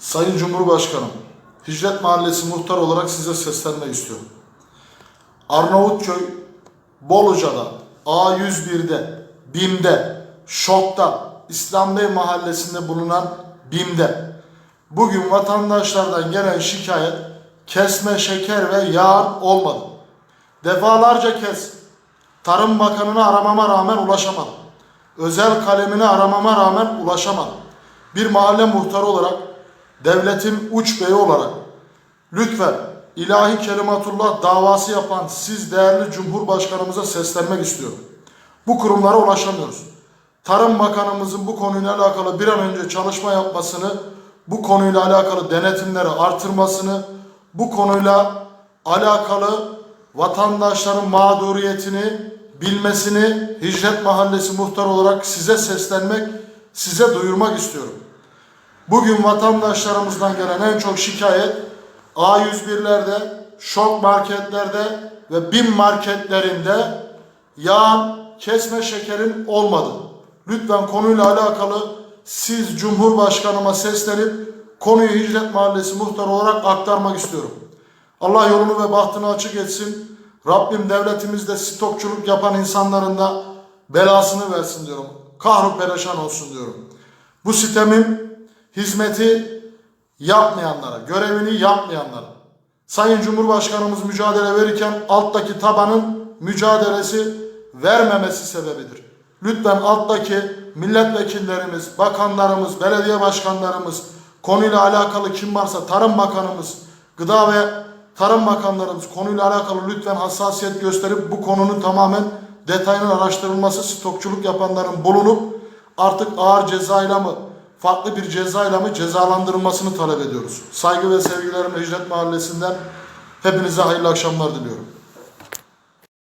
Sayın Cumhurbaşkanım, Hicret Mahallesi muhtar olarak size seslenmek istiyorum. Arnavutköy, Boluca'da, A101'de, BİM'de, Şok'ta, İslam Bey Mahallesi'nde bulunan BİM'de bugün vatandaşlardan gelen şikayet kesme şeker ve yağ olmadı. Defalarca kez Tarım Bakanı'nı aramama rağmen ulaşamadım. Özel kalemini aramama rağmen ulaşamadım. Bir mahalle muhtarı olarak, devletin uç beyi olarak lütfen ilahi kelimatullah davası yapan siz değerli Cumhurbaşkanımıza seslenmek istiyorum. Bu kurumlara ulaşamıyoruz. Tarım Bakanımızın bu konuyla alakalı bir an önce çalışma yapmasını, bu konuyla alakalı denetimleri artırmasını, bu konuyla alakalı vatandaşların mağduriyetini bilmesini Hicret Mahallesi muhtar olarak size seslenmek, size duyurmak istiyorum. Bugün vatandaşlarımızdan gelen en çok şikayet A101'lerde, şok marketlerde ve BİM marketlerinde yağ, kesme şekerin olmadı. Lütfen konuyla alakalı siz Cumhurbaşkanıma seslenip konuyu Hicret Mahallesi muhtarı olarak aktarmak istiyorum. Allah yolunu ve bahtını açık etsin. Rabbim devletimizde stokçuluk yapan insanların da belasını versin diyorum. Kahru perişan olsun diyorum. Bu sitemin hizmeti yapmayanlara, görevini yapmayanlara, Sayın Cumhurbaşkanımız mücadele verirken alttaki tabanın mücadelesi vermemesi sebebidir. Lütfen alttaki milletvekillerimiz, bakanlarımız, belediye başkanlarımız, konuyla alakalı kim varsa Tarım Bakanımız, Gıda ve Tarım Bakanlarımız konuyla alakalı lütfen hassasiyet gösterip bu konunun tamamen detayının araştırılması, stokçuluk yapanların bulunup artık ağır cezayla mı, farklı bir cezayla mı cezalandırılmasını talep ediyoruz. Saygı ve sevgilerimle Hicret Mahallesi'nden hepinize hayırlı akşamlar diliyorum.